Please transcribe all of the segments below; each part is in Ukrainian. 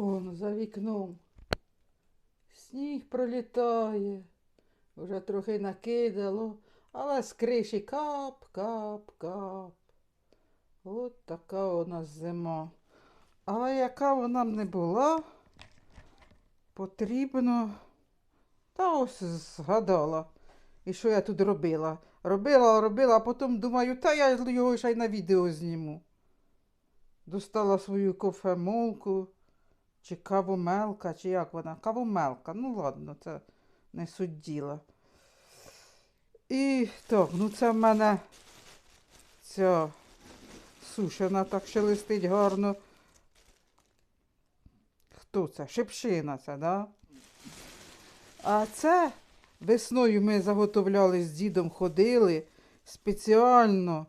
Он за вікном. Сніг пролітає, вже трохи накидало, але з криші кап, кап, кап. От така у нас зима. Але яка вона б не була, потрібно. Та ось згадала. І що я тут робила? Робила, робила, а потім думаю, та я його ще й на відео зніму. Достала свою кофемолку, чи кавомелка, чи як вона? Кавомелка. Ну ладно, це не суть діла. І так, ну це в мене ця сушена так шелестить гарно. Хто це? Шипшина це, да? А це весною ми заготовляли з дідом, ходили спеціально,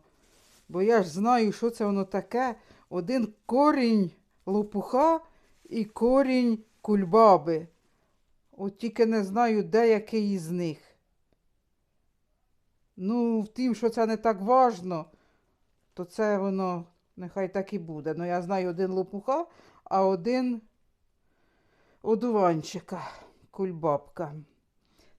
бо я ж знаю, що це воно таке. Один корінь лопуха і корінь кульбаби. От тільки не знаю, де який із них. Ну, втім, що це не так важно, то це воно нехай так і буде. Ну, я знаю один лопуха, а один одуванчика, кульбабка.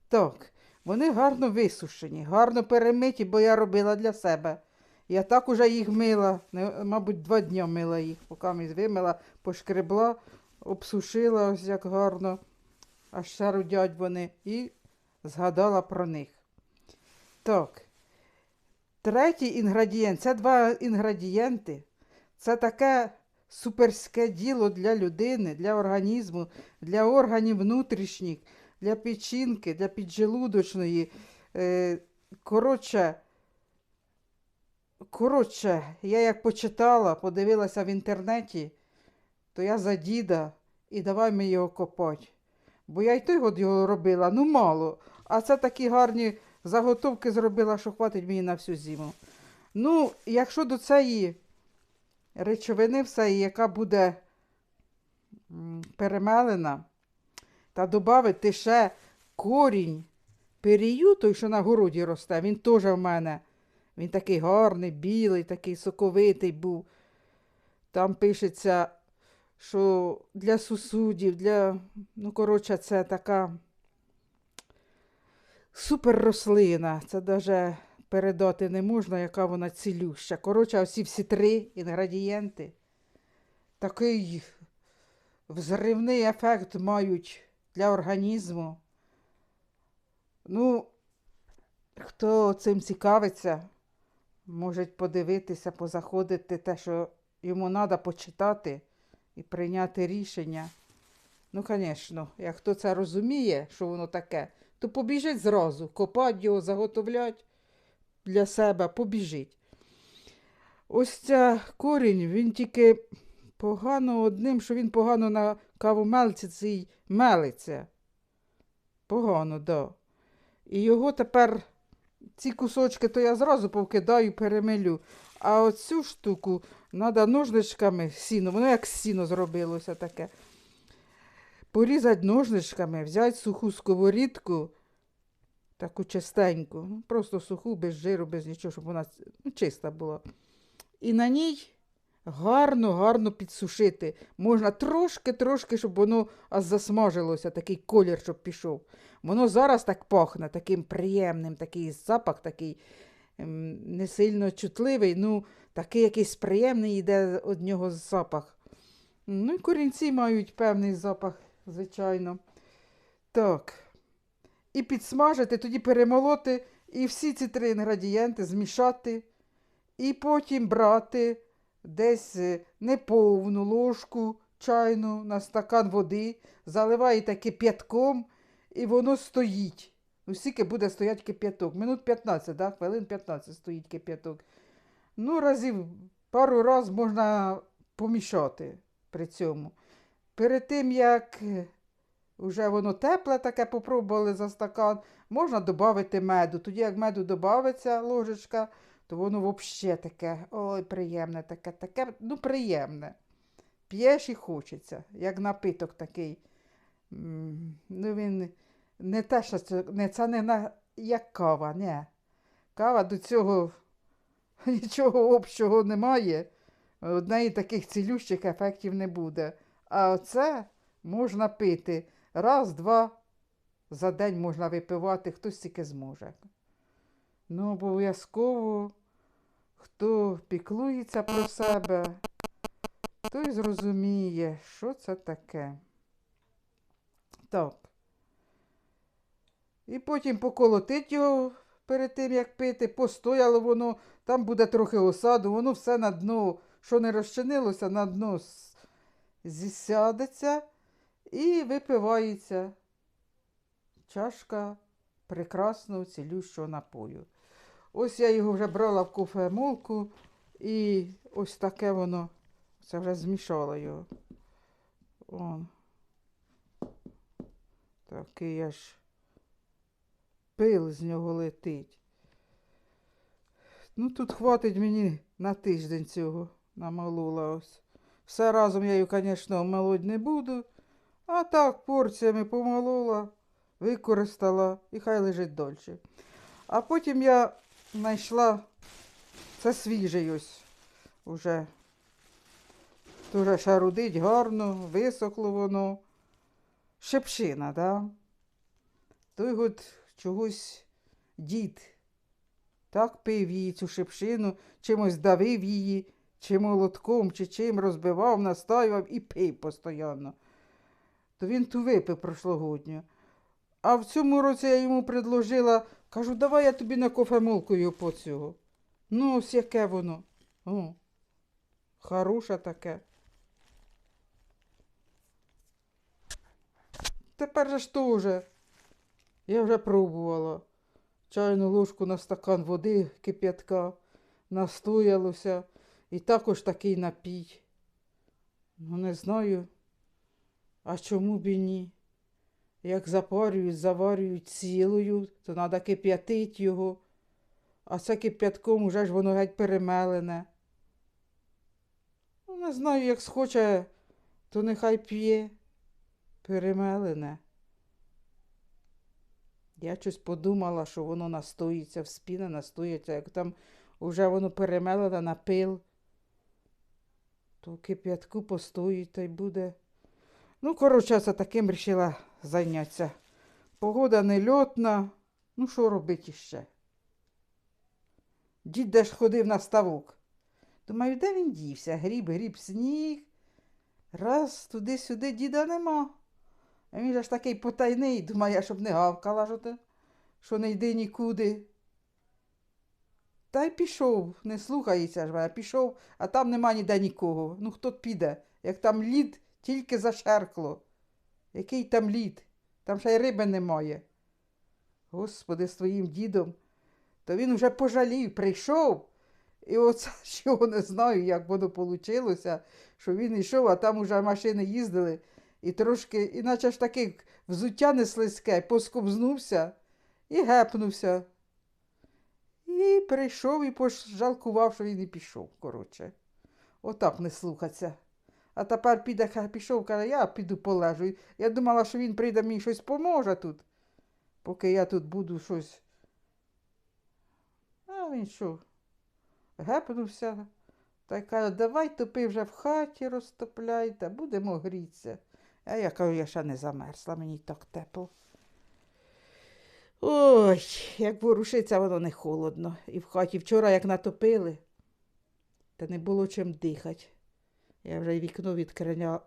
Так, вони гарно висушені, гарно перемиті, бо я робила для себе. Я так уже їх мила, мабуть, два дні мила їх, поки ми вимила, пошкребла, обсушила ось як гарно, аж ще рудять вони, і згадала про них. Так. Третій інгредієнт це два інгредієнти. Це таке суперське діло для людини, для організму, для органів внутрішніх, для печінки, для піджелудочної. Е, коротше, коротше, я як почитала, подивилася в інтернеті, то я за діда і давай ми його копати. Бо я й той год його робила, ну мало. А це такі гарні заготовки зробила, що хватить мені на всю зиму. Ну, якщо до цієї речовини всеї, яка буде перемелена, та додати ще корінь перію, той, що на городі росте, він теж в мене. Він такий гарний, білий, такий соковитий був. Там пишеться, що для сусудів, для, ну, коротше, це така супер рослина. Це навіть передати не можна, яка вона цілюща. Коротше, оці всі три інгредієнти. Такий взривний ефект мають для організму. Ну, хто цим цікавиться, може подивитися, позаходити те, що йому треба почитати і прийняти рішення. Ну, звісно, як хто це розуміє, що воно таке, то побіжить зразу, копать його, заготовлять для себе, побіжить. Ось ця корінь, він тільки погано одним, що він погано на кавомелці цій мелиться. Погано, да. І його тепер, ці кусочки, то я зразу повкидаю, перемилю. А оцю штуку треба ножничками сіно, воно як сіно зробилося таке. Порізати ножничками, взяти суху сковорідку, таку чистеньку, ну, просто суху, без жиру, без нічого, щоб вона ну, чиста була. І на ній гарно, гарно підсушити. Можна трошки-трошки, щоб воно аж засмажилося, такий колір, щоб пішов. Воно зараз так пахне, таким приємним, такий запах, такий ем, не сильно чутливий, ну, такий якийсь приємний йде від нього запах. Ну і корінці мають певний запах, звичайно. Так. І підсмажити, тоді перемолоти і всі ці три інгредієнти змішати. І потім брати десь е, неповну ложку чайну на стакан води, заливаєте кип'ятком, і воно стоїть. Ну, скільки буде стояти кип'яток? Минут 15, да? хвилин 15 стоїть кип'яток. Ну, разів пару разів можна помішати при цьому. Перед тим, як е, вже воно тепле, таке попробували за стакан, можна додати меду. Тоді, як меду додається ложечка, то воно взагалі таке, ой, приємне, таке, таке, ну, приємне. П'єш і хочеться, як напиток такий. Ну, він не те, що це не, це не на, як кава, не. Кава до цього нічого общого немає. Од неї таких цілющих ефектів не буде. А оце можна пити раз, два за день можна випивати, хтось тільки зможе. Ну, обов'язково, хто піклується про себе, той зрозуміє, що це таке. Так. І потім поколотить його перед тим, як пити, постояло воно, там буде трохи осаду, воно все на дно, що не розчинилося, на дно зісядеться і випивається чашка прекрасного цілющого напою. Ось я його вже брала в кофемолку і ось таке воно, це вже змішала його. Он. Такий аж пил з нього летить. Ну, тут хватить мені на тиждень цього намолола ось. Все разом я її, звісно, молоть не буду. А так, порціями помолола, використала і хай лежить дольше. А потім я знайшла це свіжий ось уже. Дуже шарудить гарно, висохло воно. Шепшина, да? Той от чогось дід так пив її цю шипшину, чимось давив її, чи молотком, чи чим розбивав, настаював і пив постійно. То він ту випив прошлогодню. А в цьому році я йому предложила, кажу, давай я тобі на кофемолку його по цього. Ну, ось яке воно. О, хороше таке. Тепер же ж теж. Я вже пробувала. Чайну ложку на стакан води кип'ятка настоялося. І також такий напій. Ну, не знаю. А чому б і ні? Як запарюють, заварюють цілою, то треба кип'ятити його. А це кип'ятком уже ж воно геть перемелене. Ну, не знаю, як схоче, то нехай п'є. Перемелене. Я щось подумала, що воно настоїться, вспіне настоїться, як там уже воно перемелене на пил, то кип'ятку постоїть та й буде. Ну, коротше, це таким вирішила зайнятися. Погода нельотна, ну що робити ще? Дід де ж ходив на ставок. Думаю, де він дівся? Гріб, гріб, сніг. Раз туди-сюди діда нема. А він же ж такий потайний, думає, щоб не гавкала, що, що не йди нікуди. Та й пішов, не слухається ж мене, пішов, а там нема ніде нікого. Ну хто піде? Як там лід тільки зашеркло. Який там лід? Там ще й риби немає. Господи, з твоїм дідом. То він вже пожалів, прийшов. І оце ж не знаю, як воно вийшло, що він йшов, а там уже машини їздили. І трошки, іначе ж таки взуття не слизьке, поскобзнувся і гепнувся. І прийшов і пожалкував, що він і пішов, коротше. Отак не слухаться. А тепер піде, пішов, каже, я піду полежу. Я думала, що він прийде мені щось поможе тут, поки я тут буду щось. А він що? Гепнувся. Та й каже, давай топи вже в хаті розтопляй, та будемо грітися. А я кажу, я ще не замерзла, мені так тепло. Ой, як ворушиться, воно не холодно. І в хаті вчора як натопили, та не було чим дихати. Я вже вікно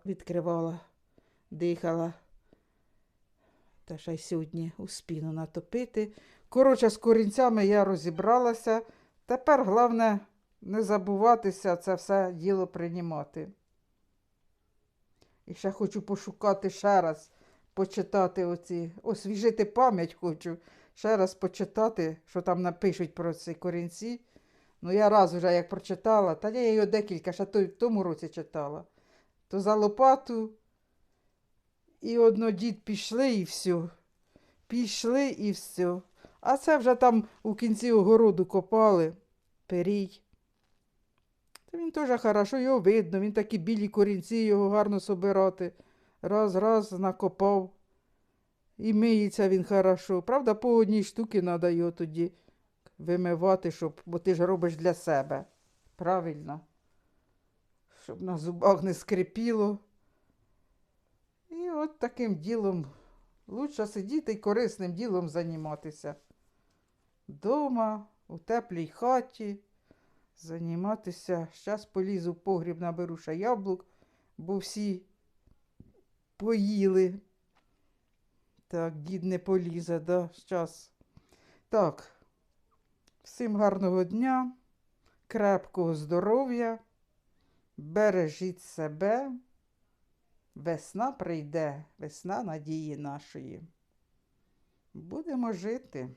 відкривала, дихала. Та ще й сьогодні у спіну натопити. Коротше, з корінцями я розібралася. Тепер головне не забуватися це все діло приймати. І ще хочу пошукати ще раз, почитати оці, освіжити пам'ять хочу, ще раз почитати, що там напишуть про ці корінці. Ну, я раз вже як прочитала, та я його декілька, ще в тому році читала. То за лопату і одно дід пішли і все. Пішли і все. А це вже там у кінці огороду копали, перій. Та він теж хорошо, його видно, він такі білі корінці, його гарно собирати. Раз, раз накопав. І миється він хорошо. Правда, по одній штуці треба його тоді вимивати, щоб, бо ти ж робиш для себе. Правильно. Щоб на зубах не скрипіло. І от таким ділом лучше сидіти і корисним ділом займатися. Дома, у теплій хаті, займатися. Зараз полізу в погріб, наберу ще яблук, бо всі поїли. Так, дід не полізе, да, щас. Так, всім гарного дня, крепкого здоров'я, бережіть себе. Весна прийде, весна надії нашої. Будемо жити.